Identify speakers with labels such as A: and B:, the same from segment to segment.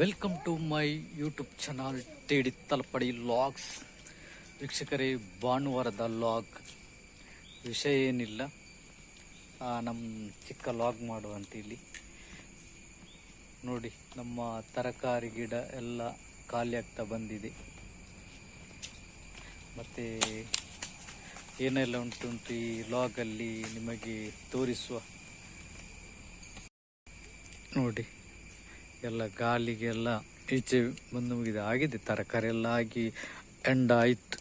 A: Welcome to my YouTube channel ಟೇಡಿ Talapady logs ವೀಕ್ಷಕರೇ, ಭಾನುವಾರದ log ವಿಷಯ ಏನಿಲ್ಲ. ನಮ್ಮ ಚಿಕ್ಕ ಲಾಗ್ ಮಾಡುವಂತ ನೋಡಿ, ನಮ್ಮ ತರಕಾರಿ ಗಿಡ ಎಲ್ಲ ಖಾಲಿ ಆಗ್ತಾ ಬಂದಿದೆ. ಮತ್ತು ಏನೆಲ್ಲ ಉಂಟುಂಟು ಈ ಲಾಗಲ್ಲಿ ನಿಮಗೆ ತೋರಿಸುವ. ನೋಡಿ. ಎಲ್ಲ ಗಾಳಿಗೆಲ್ಲ ಈಚೆ ಬಂದು ಮುಗಿದೆ ಆಗಿದೆ ತರಕಾರಿ ಎಲ್ಲ ಆಗಿ ಎಂಡ ಆಯಿತು.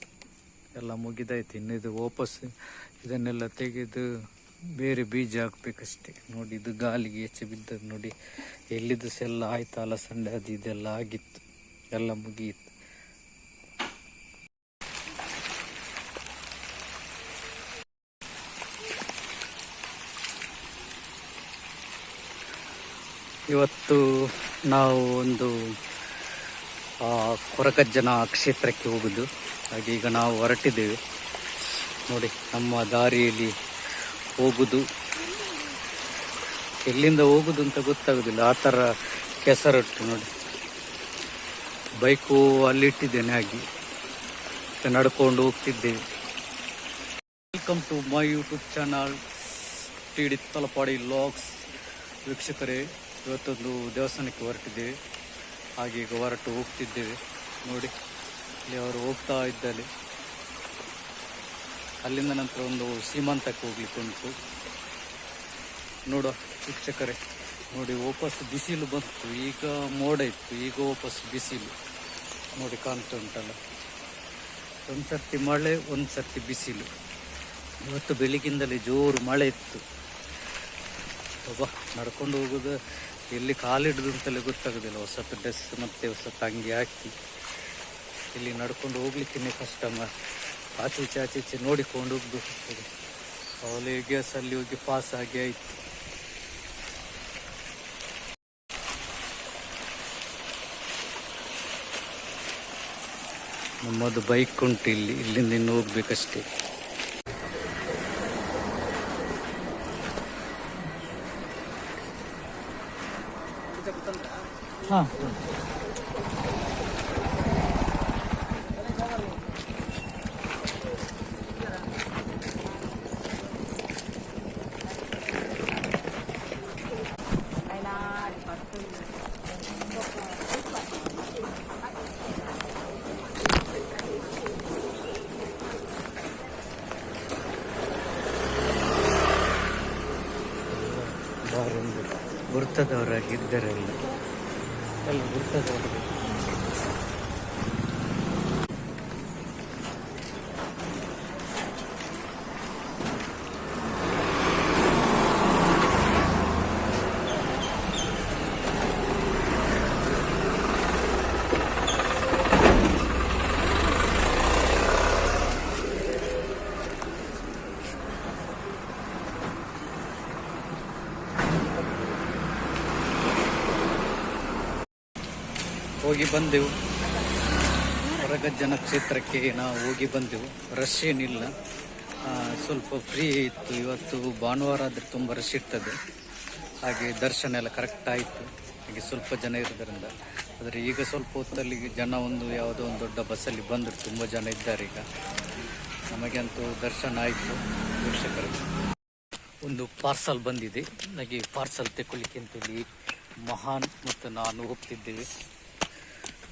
A: ಎಲ್ಲ ಮುಗಿದಾಯ್ತು. ಇನ್ನಿದು ವಾಪಸ್ ಇದನ್ನೆಲ್ಲ ತೆಗೆದು ಬೇರೆ ಬೀಜ ಹಾಕ್ಬೇಕಷ್ಟೆ. ನೋಡಿ, ಇದು ಗಾಲಿಗೆ ಹೆಚ್ಚು ಬಿದ್ದದ್ದು ನೋಡಿ. ಎಲ್ಲಿದ್ದು ಸಹ ಎಲ್ಲ ಆಯ್ತು ಅಲಸಂಡೆ, ಅದು ಇದೆಲ್ಲ ಆಗಿತ್ತು. ಎಲ್ಲ ಮುಗಿಯಿತು. ಇವತ್ತು ನಾವು ಒಂದು ಆ, ಕೊರಗಜ್ಜನ ಕ್ಷೇತ್ರಕ್ಕೆ ಹೋಗುದು ಹಾಗೆ ಈಗ ನಾವು ಹೊರಟಿದ್ದೇವೆ. ನೋಡಿ ನಮ್ಮ ದಾರಿಯಲ್ಲಿ ಹೋಗುದು. ಎಲ್ಲಿಂದ ಹೋಗುದು ಅಂತ ಗೊತ್ತಾಗೋದಿಲ್ಲ. ಆ ಥರ ಕೆಸರಟ್ಟು ನೋಡಿ. ಬೈಕು ಅಲ್ಲಿಟ್ಟಿದ್ದೇನೆ ಹಾಗೆ. ನಡ್ಕೊಂಡು ಹೋಗ್ತಿದ್ದೇವೆ. Welcome to my YouTube channel T D Talapady logs ವೀಕ್ಷಕರೇ ಇವತ್ತೊಂದು ದೇವಸ್ಥಾನಕ್ಕೆ ಹೊರಟಿದ್ದೀವಿ. ಹಾಗೆ ಈಗ ಹೊರಟು ಹೋಗ್ತಿದ್ದೇವೆ. ನೋಡಿ, ಇಲ್ಲಿ ಅವರು ಹೋಗ್ತಾ ಇದ್ದಲ್ಲಿ ಅಲ್ಲಿಂದ ನಂತರ ಒಂದು ಸೀಮಂತಕ್ಕೆ ಹೋಗ್ಲಿಕ್ಕೆ ಉಂಟು. ನೋಡುವ ವೀಕ್ಷಕರೇ, ನೋಡಿ ವಾಪಸ್ ಬಿಸಿಲು ಬಂತು. ಈಗ ಮೋಡ ಇತ್ತು. ಈಗ ವಾಪಸ್ ಬಿಸಿಲು. ನೋಡಿ, ಕಾಣ್ತಾ ಉಂಟಲ್ಲ. ಒಂದು ಸರ್ತಿ ಮಳೆ ಒಂದು ಸರ್ತಿ ಬಿಸಿಲು. ಇವತ್ತು ಬೆಳಿಗ್ಗಿಂದಲೇ ಜೋರು ಮಳೆ ಇತ್ತು. ಒಬ್ಬ ನಡ್ಕೊಂಡು ಹೋಗೋದು, ಎಲ್ಲಿ ಕಾಲಿಡ್ದು ಅಂತಲೇ ಗೊತ್ತಾಗೋದಿಲ್ಲ. ಹೊಸ ಡ್ರೆಸ್ ಮತ್ತು ಹೊಸ ಅಂಗಿ ಹಾಕಿ ಇಲ್ಲಿ ನಡ್ಕೊಂಡು ಹೋಗ್ಲಿಕ್ಕೆ ಕಷ್ಟ. ಆಚೆ ಈಚೆ ಆಚೆ ಈಚೆ ನೋಡಿಕೊಂಡು ಹೋಗ್ಬೇಕು ಅವಳು ಗ್ಯಾಸಲ್ಲಿ ಹೋಗಿ ಪಾಸ್ ಆಗಿ ಆಯಿತು. ನಮ್ಮದು ಬೈಕ್ ಉಂಟು ಇಲ್ಲಿ. ಇಲ್ಲಿಂದ ಇನ್ನು ಹೋಗ್ಬೇಕಷ್ಟೇ. ಹಾಂ ಬಾರೊಂದು ಗುರ್ತದವರಾಗಿದ್ದಾರೆ ಎಲ್ಲ ಎಲ್ಲ ಗುರ್ತದವರು ಹೋಗಿ ಬಂದೆವು. ಹೊರಗಜ್ಜನ ಕ್ಷೇತ್ರಕ್ಕೆ ನಾವು ಹೋಗಿ ಬಂದೆವು. ರಶ್ ಏನಿಲ್ಲ. ಸ್ವಲ್ಪ ಫ್ರೀ ಇತ್ತು. ಇವತ್ತು ಭಾನುವಾರ ಆದರೆ ತುಂಬ ರಶ್ ಇರ್ತದೆ. ಹಾಗೆ ದರ್ಶನ ಎಲ್ಲ ಕರೆಕ್ಟ್ ಆಯಿತು. ಹಾಗೆ ಸ್ವಲ್ಪ ಜನ ಇರೋದ್ರಿಂದ. ಆದರೆ ಈಗ ಸ್ವಲ್ಪ ಹೊತ್ತಲ್ಲಿ ಜನ ಒಂದು ಯಾವುದೋ ಒಂದು ದೊಡ್ಡ ಬಸ್ಸಲ್ಲಿ ಬಂದರು. ತುಂಬ ಜನ ಇದ್ದಾರೆ ಈಗ. ನಮಗಂತೂ ದರ್ಶನ ಆಯಿತು. ವೀಕ್ಷಕರು, ಒಂದು ಪಾರ್ಸಲ್ ಬಂದಿದೆ. ಹಾಗೆ ಪಾರ್ಸಲ್ ತೆಕ್ಕೊಳ್ಳಿಕ್ಕೆ ಅಂತೇಳಿ ಮಹಾನ್ ಮತ್ತು ನಾನು ಹೋಗ್ತಿದ್ದೇವೆ.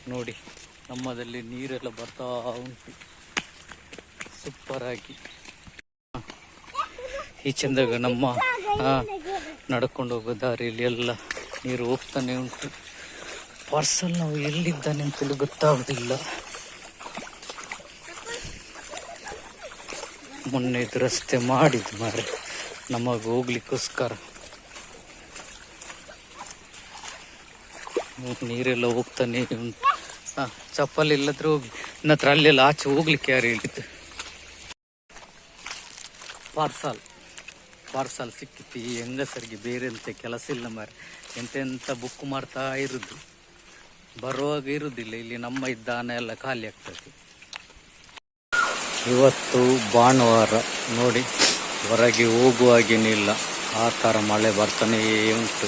A: ನೋಡಿ, ನಮ್ಮದಲ್ಲಿ ನೀರೆಲ್ಲ ಬರ್ತಾ ಉಂಟು. ಸೂಪರ್ ಆಗಿ. ಈ ಚಂದಾಗ ನಮ್ಮ ನಡ್ಕೊಂಡು ಹೋಗೋ ದಾರಿಯಲ್ಲಿ ಎಲ್ಲ ನೀರು ಹೋಗ್ತಾನೆ ಉಂಟು. ಪಾರ್ಸಲ್ ನಾವು ಎಲ್ಲಿದ್ದಾನೆ ಅಂತಲೂ ಗೊತ್ತಾಗೋದಿಲ್ಲ. ಮೊನ್ನೆ ಇದು ರಸ್ತೆ ಮಾಡಿದ್ದು ಮಾರೆ. ನಮಗೆ ಹೋಗ್ಲಿಕ್ಕೋಸ್ಕರ. ನೀರೆಲ್ಲ ಹೋಗ್ತಾನೆ ಉಂಟು. ಚಪ್ಪಲ್ ಇಲ್ಲದ್ರೆ ಹತ್ರ ಅಲ್ಲೆಲ್ಲ ಆಚೆ ಹೋಗ್ಲಿಕ್ಕೆ ಯಾರು ಹೇಳಿದ್ದು? ಪಾರ್ಸಲ್. ಪಾರ್ಸಲ್ ಸಿಕ್ಕಿತ್ತು. ಈ ಹೆಂಗಸರಿಗೆ ಬೇರೆ ಎಂತ ಕೆಲಸ ಇಲ್ಲ ಮಾರಿ ಎಂತೆಂಥ ಬುಕ್ ಮಾಡ್ತಾ ಇರುದು? ಬರುವಾಗ ಇರುದಿಲ್ಲ. ಇಲ್ಲಿ ನಮ್ಮ ಇದ್ದಾನೆ ಎಲ್ಲ ಖಾಲಿ ಆಗ್ತದೆ. ಇವತ್ತು ಭಾನುವಾರ ನೋಡಿ, ಹೊರಗೆ ಹೋಗುವಾಗೇನಿಲ್ಲ ಆ ಥರ ಮಳೆ ಬರ್ತಾನೇ ಉಂಟು.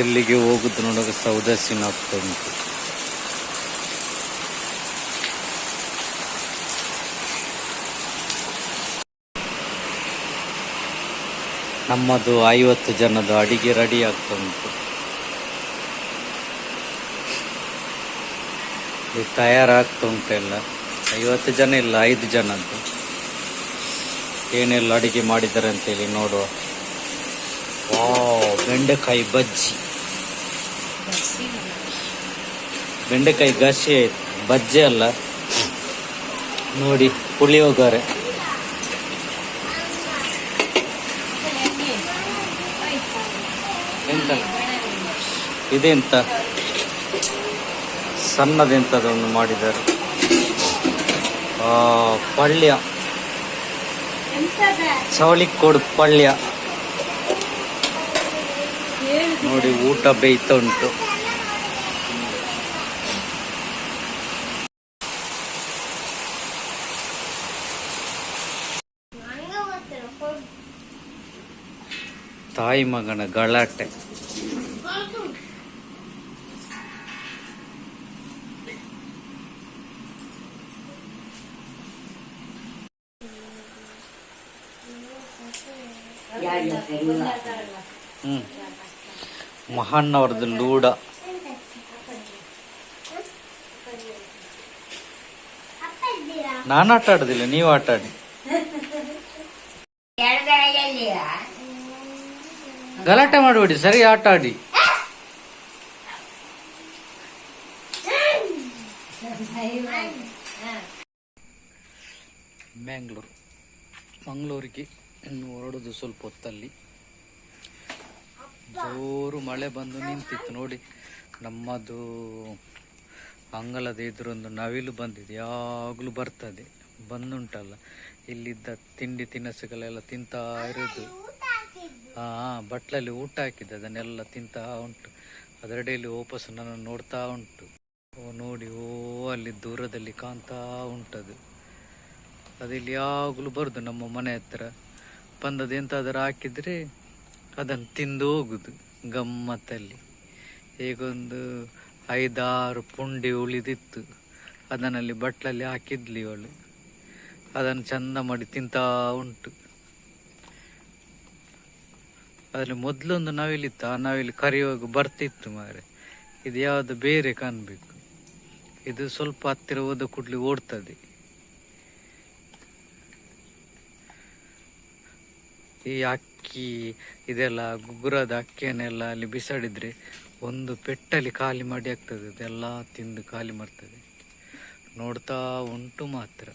A: ಎಲ್ಲಿಗೆ ಹೋಗುದು ನೋಡುವಾಗ ಸೌದಸ್ಸಿನ ಆಗ್ತಾ ಉಂಟು. ನಮ್ಮದು ಐವತ್ತು ಜನದ ಅಡಿಗೆ ರೆಡಿ ಆಗ್ತಾ ಉಂಟು ಇದು ತಯಾರಾಗ್ತಾ ಉಂಟೆಲ್ಲ ಐವತ್ತು ಜನ ಇಲ್ಲ, ಐದು ಜನದ್ದು. ಏನೆಲ್ಲ ಅಡಿಗೆ ಮಾಡಿದ್ದಾರೆ ಅಂತೇಳಿ ನೋಡುವ. ಬೆಂಡೆಕಾಯಿ ಬಜ್ಜಿ. ಬೆಂಡೆಕಾಯಿ ಗಸಿ ಆಯ್ತು. ಬಜ್ಜಿ ಅಲ್ಲ. ನೋಡಿ, ಪುಳಿಯೋಗರೆ. ಇದೆಂತ ಸಣ್ಣದೆಂಥದನ್ನು ಮಾಡಿದ್ದಾರೆ. ಆ, ಪಲ್ಯ ಚವಳಿಕೋಡು ಪಳ್ಯ. ನೋಡಿ ಊಟ ಬೇಯ್ತ ಉಂಟು. ತಾಯಿ ಮಗನ ಗಲಾಟೆ. ಹ್ಮ್ ಮಹಾನ್ ಅವ್ರದ್ದು ಲೂಡ ನಾನು ಆಟ ಆಡುದಿಲ್ಲ ನೀವು ಆಟ ಆಡಿ ಗಲಾಟೆ ಮಾಡಬೇಡಿ ಸರಿ ಆಟ ಆಡಿ ಮ್ಯಾಂಗ್ಳೂರು ಮಂಗಳೂರಿಗೆ ಇನ್ನು ಹೊರಡುದು ಸ್ವಲ್ಪ ಹೊತ್ತಲ್ಲಿ. ಜೋರು ಮಳೆ ಬಂದು ನಿಂತಿತ್ತು ನೋಡಿ. ನಮ್ಮದು ಅಂಗಳದ ಎದುರೊಂದು ನವಿಲು ಬಂದಿದೆ. ಯಾವಾಗಲೂ ಬರ್ತದೆ. ಬಂದುಂಟಲ್ಲ. ಇಲ್ಲಿದ್ದ ತಿಂಡಿ ತಿನಿಸುಗಳೆಲ್ಲ ತಿಂತಾ ಇರೋದು. ಹಾ, ಬಟ್ಲಲ್ಲಿ ಊಟ ಹಾಕಿದ್ದೆ. ಅದನ್ನೆಲ್ಲ ತಿಂತಾ ಉಂಟು. ಅದರಡೆಯಲ್ಲಿ ವಾಪಸ್ ನನ್ನನ್ನು ನೋಡ್ತಾ ಉಂಟು. ಓ, ನೋಡಿ, ಓ, ಅಲ್ಲಿ ದೂರದಲ್ಲಿ ಕಾಣ್ತಾ ಉಂಟದು. ಅದಿಲ್ಲಿ ಯಾವಾಗಲೂ ಬರುದು ನಮ್ಮ ಮನೆ ಹತ್ರ. ಬಂದದ್ದು ಎಂತಾದರೂ ಹಾಕಿದರೆ ಅದನ್ನು ತಿಂದು ಹೋಗುದು ಗಮ್ಮತ್ತಲ್ಲಿ. ಹೇಗೊಂದು ಐದಾರು ಪುಂಡಿ ಉಳಿದಿತ್ತು. ಅದನ್ನಲ್ಲಿ ಬಟ್ಲಲ್ಲಿ ಹಾಕಿದ್ಲಿ ಇವಳು. ಅದನ್ನು ಚಂದ ಮಾಡಿ ತಿಂತಾ ಉಂಟು. ಅದರಲ್ಲಿ ಮೊದಲೊಂದು ನವಿಲಿತ್ತು ಆ ನವಿಲು ಕರೆಯುವಾಗ ಬರ್ತಿತ್ತು ಮಾರೆ. ಇದು ಯಾವುದು ಬೇರೆ ಕಾಣಬೇಕು. ಇದು ಸ್ವಲ್ಪ ಹತ್ತಿರ ಹೋದ ಕೂಡಲೇ ಓಡ್ತದೆ. ಈ ಅಕ್ಕಿ, ಇದೆಲ್ಲ ಗುಗ್ಗುರದ ಅಕ್ಕಿಯನ್ನೆಲ್ಲ ಅಲ್ಲಿ ಬಿಸಾಡಿದರೆ ಒಂದು ಪೆಟ್ಟಲ್ಲಿ ಖಾಲಿ ಮಾಡಿ ಆಗ್ತದೆ. ಅದೆಲ್ಲ ತಿಂದು ಖಾಲಿ ಮಾಡ್ತದೆ. ನೋಡ್ತಾ ಉಂಟು ಮಾತ್ರ.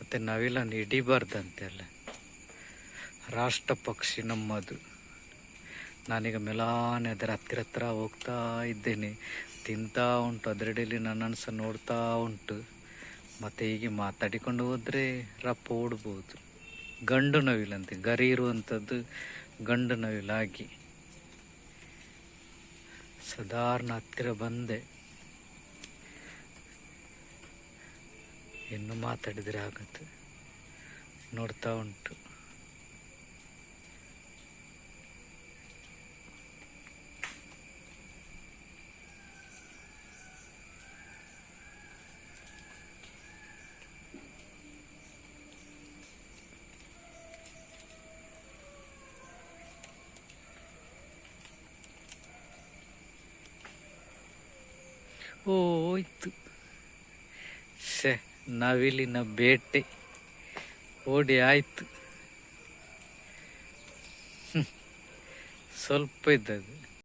A: ಮತ್ತೆ ನವಿಲನ್ನು ಹಿಡಿಬಾರ್ದಂತೆ ಅಲ್ಲ. ರಾಷ್ಟ್ರ ಪಕ್ಷಿ ನಮ್ಮದು. ನಾನೀಗ ಮೆಲಾನೆ ಅದರ ಹತ್ತಿರ ಹತ್ರ ಹೋಗ್ತಾ ಇದ್ದೇನೆ. ತಿಂತಾ ಉಂಟು. ಅದರಡೆಯಲ್ಲಿ ನನ್ನ ಸಹ ನೋಡ್ತಾ ಉಂಟು. ಮತ್ತೆ ಹೀಗೆ ಮಾತಾಡಿಕೊಂಡು ಹೋದರೆ ರಪ್ಪ ಓಡ್ಬೋದು. ಗಂಡು ನವಿಲಂತೆ, ಗರಿ ಇರುವಂಥದ್ದು ಗಂಡು ನವಿಲಾಗಿ. ಸಾಧಾರಣ ಹತ್ತಿರ ಬಂದೆ. ಇನ್ನು ಮಾತಾಡಿದರೆ ಆಗುತ್ತೆ. ನೋಡ್ತಾ ಉಂಟು. ಹೋಯ್ತು. ಸೆ ನವಿಲಿನ ಬೇಟೆ. ಓಡಿ ಆಯ್ತು. ಸ್ವಲ್ಪ ಇದ್ದದು